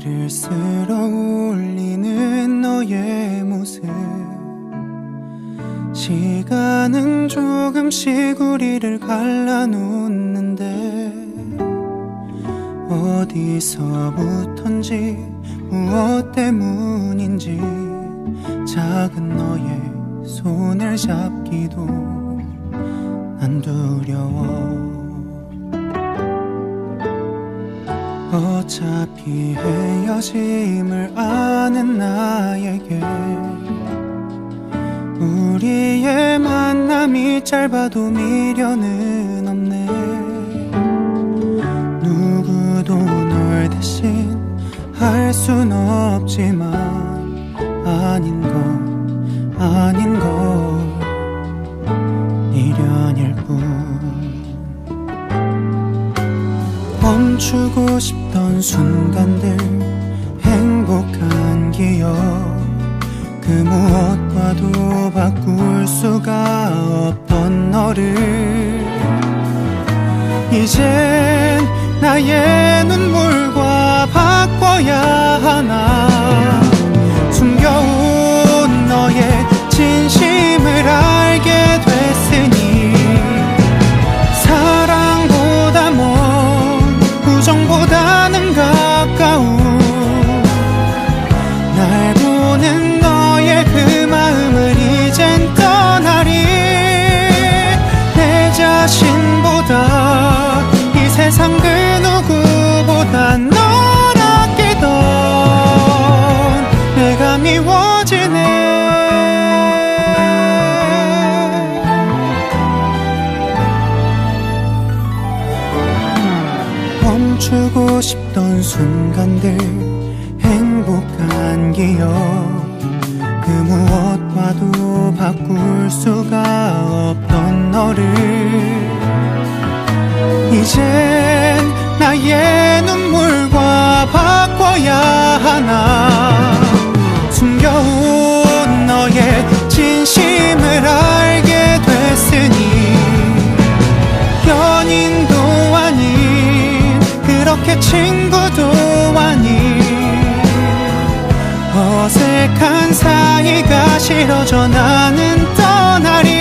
귀를 쓸어 올리는 너의 모습. 시간은 조금씩 우리를 갈라놓는데 어디서부터인지 무엇 때문인지 작은 너의 손을 잡기도 안 두려워. 어차피 헤어짐을 아는 나에게 우리의 만남이 짧아도 미련은 없네. 누구도 널 대신 할 순 없지만 아닌 것 아닌 것 미련일 뿐 멈추고 싶던 순간들 행복한 기억. 그 무엇과도 바꿀 수가 없던 너를. 이젠 나의 눈물과 바꿔야 하나 멈추고 싶던 순간들 행복한 기억. 그 무엇과도 바꿀 수가 없던 너를. 이젠 아무도 아닌 어색한 사이가 싫어져 나는 떠나리